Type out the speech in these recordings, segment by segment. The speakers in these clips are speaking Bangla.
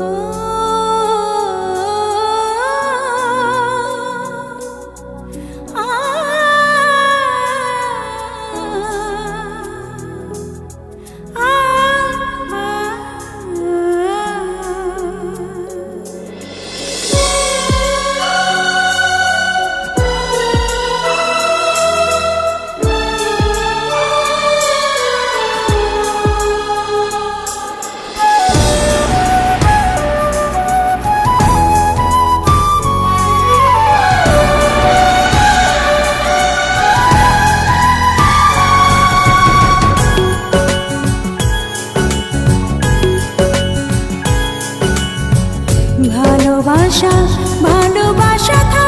Ooh. ভালোবাসা ভালোবাসা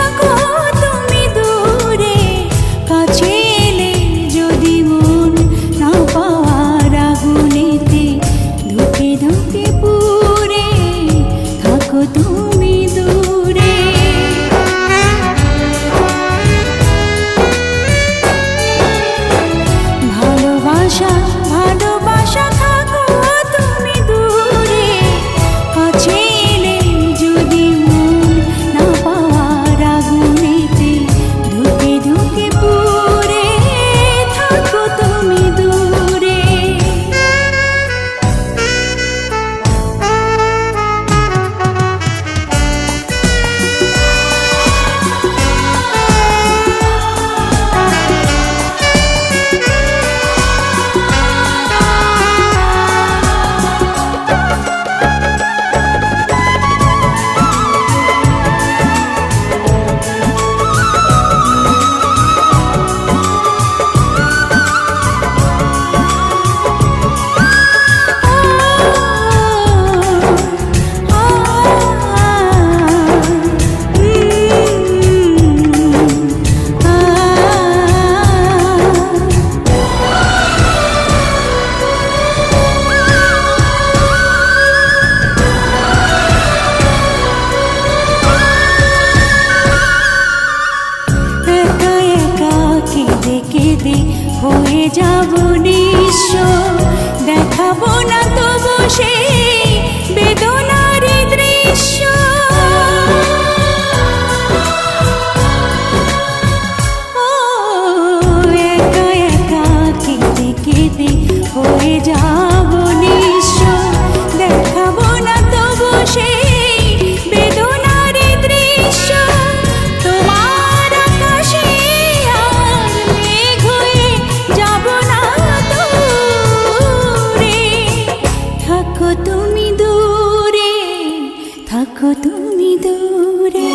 যাব থাকো তুমি দূরে থাকো তুমি দূরে।